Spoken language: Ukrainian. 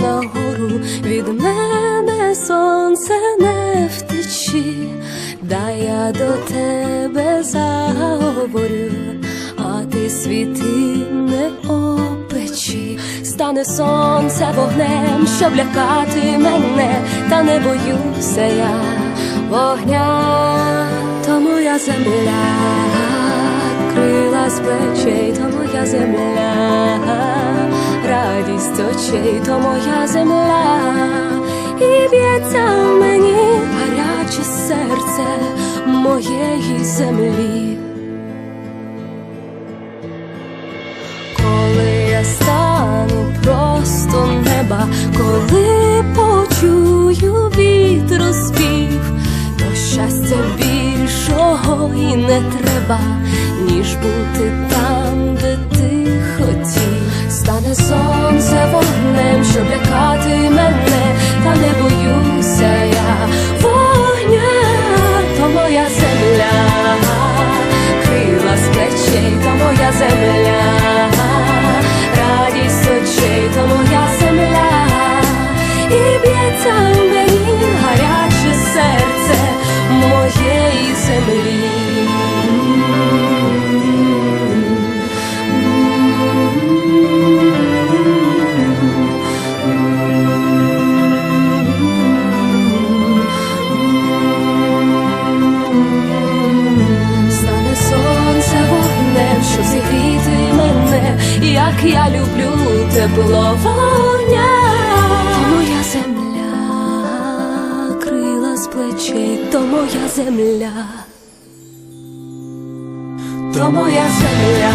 нагору, від мене сонце не втечі, да я до тебе заговорю, а ти світи не опечі, стане сонце вогнем, щоб лякати мене, та не боюся я вогня, то моя земля, крила з плечей, то моя земля, радість очей, то моя земля, і б'ється в мені гаряче серце моєї землі. Коли я стану просто неба, коли почую вітру спів, то щастя більшого і не треба, ніж бути там, сонце вогнем, щоб лякати мене, та не боюся як я люблю тепло вогня. То моя земля, крила з плечей, то моя земля, то моя земля.